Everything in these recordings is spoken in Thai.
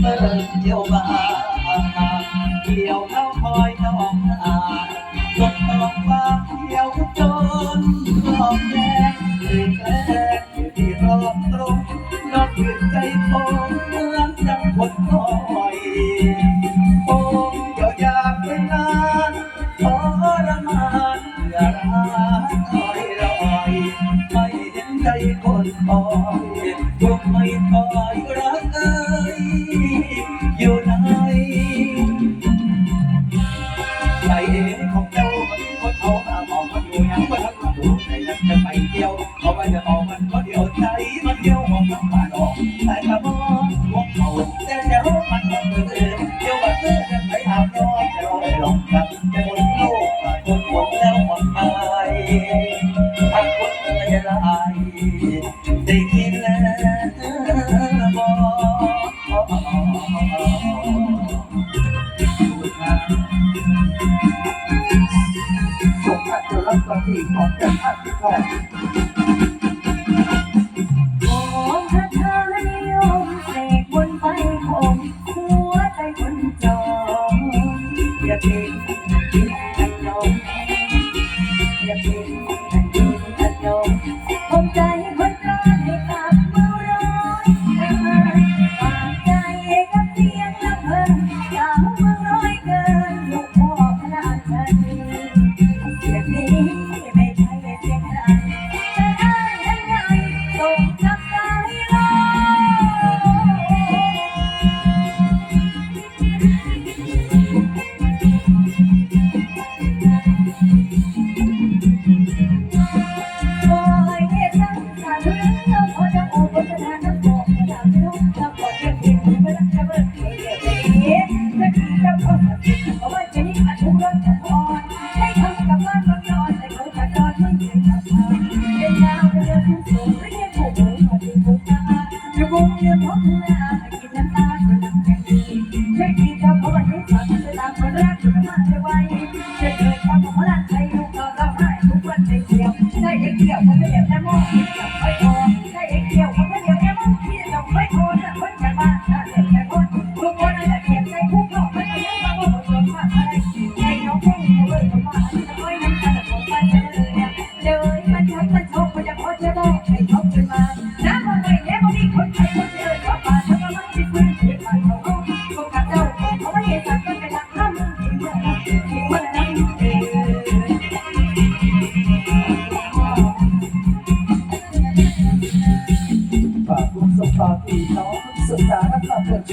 เมื่อเที่ยวบ้านเที่ยวเขาคอยน้ออกอาลบตลบฟ้าเที่ยวทุกจนหอมแดงตื่นแรกที่รอบตรงนอนยืนใจโปงเหมือนดังคนคอยโป่งยวอยากไปนานทรมานเมื่อรักคอยรอยไม่เห็นใจคนคอยยกไม่คอย จะไปเที่ยวเขาไปจะออกมันก็เดียวใจมันเที่ยวของมันมาดอกแต่กระบอกพวกเขาแต่เดี๋ยวมันก็เกิดเที่ยววันเกิดจะไปอาบน้อยจะลอยหลงกันจะคนโลกคนหมดแล้วหมดไปทั้งคนจะลายได้กินแล้วบอกส่งพัดจะรับตอนที่ของกัพัด Thank you. Vou pra สุขภาพดีน้องศึกษาและครอบครัวโช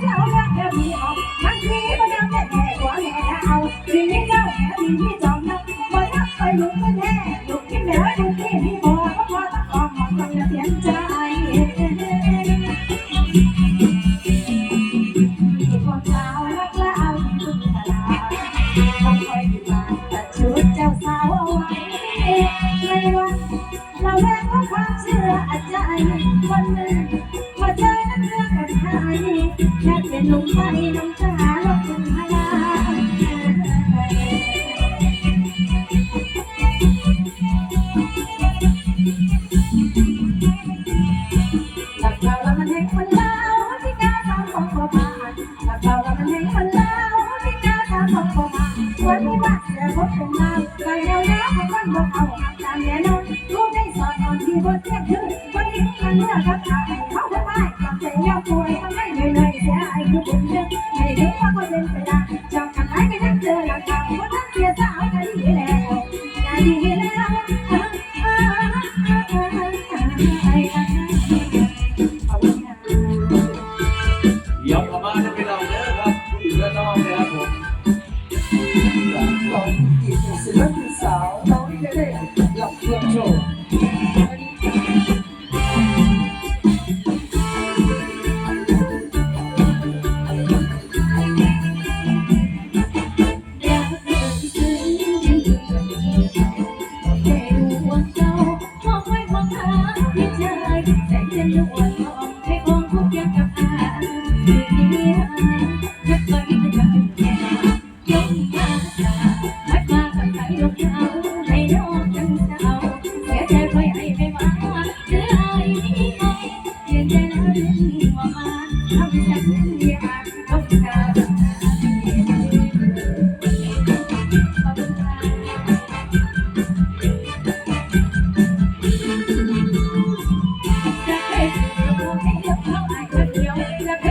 พอเจอน้ำเกลือกันหยแค่เป็นลมไปน้ตาลดลงพลาหลับเราแมันห้งคนเล่าที่กาสามองพ่าหลับเราแมันห้งคนเล่าที่กาสามองพ่าวันที่มาเสีพบเป็นน้ไปแล้วนะคนบอกเอาตาแน่นอนรู้ได้อนนนที่บนเที 你想啥啥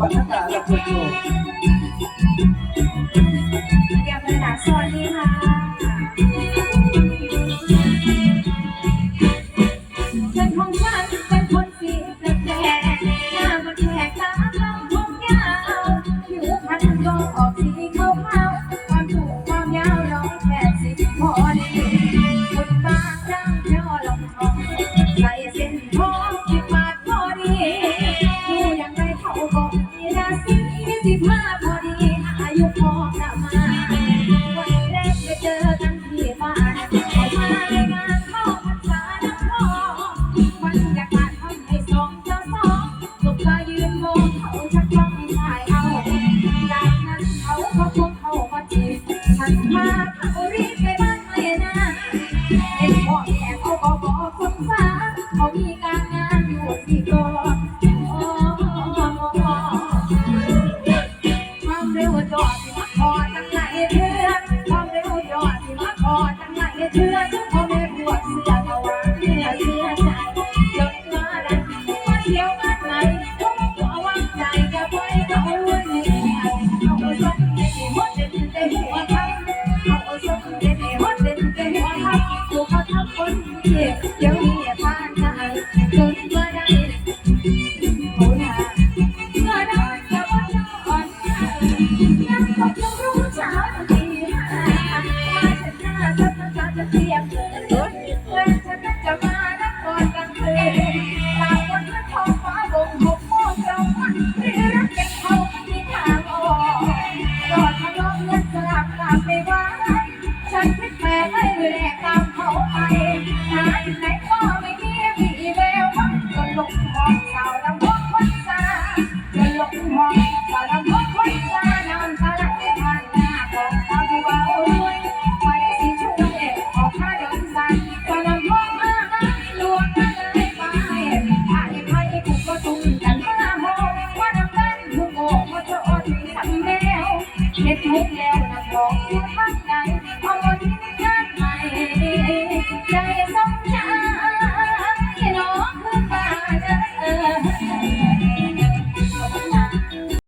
ปัญหาหลักโลก ยุคพอประมาวันแรกไปเจอกันที่บ้านออกมงานเข้าพรรษานักพ่อมันอยากมาทำให้สองเจ้าสองตกตายืนมองเขาชักฟังสายเอาจากนั้นเขาก็พบเขามาจีบฉันมาเขารีบไปบ้านเลยนะเด็กพ่แม่เขากบอกคนฟ้าเขามีการงานอยู่ที่ก่อ เที่ยวงนไหนผของใจจะไว้เขาวันนี้เอาไปส่งเด็กหัวเด็กเด็กหัวทำเอาไปส่งเด็กหัวเด็กเด็กหัวทำตัวเขาทำคนเดียวเดี๋ยวนี้ผ่านทางจนเมื่อใอ้ยเอใน่าอ่งต้องรู้ เฮ็ดทุกแล้วนะของเสียทั้ง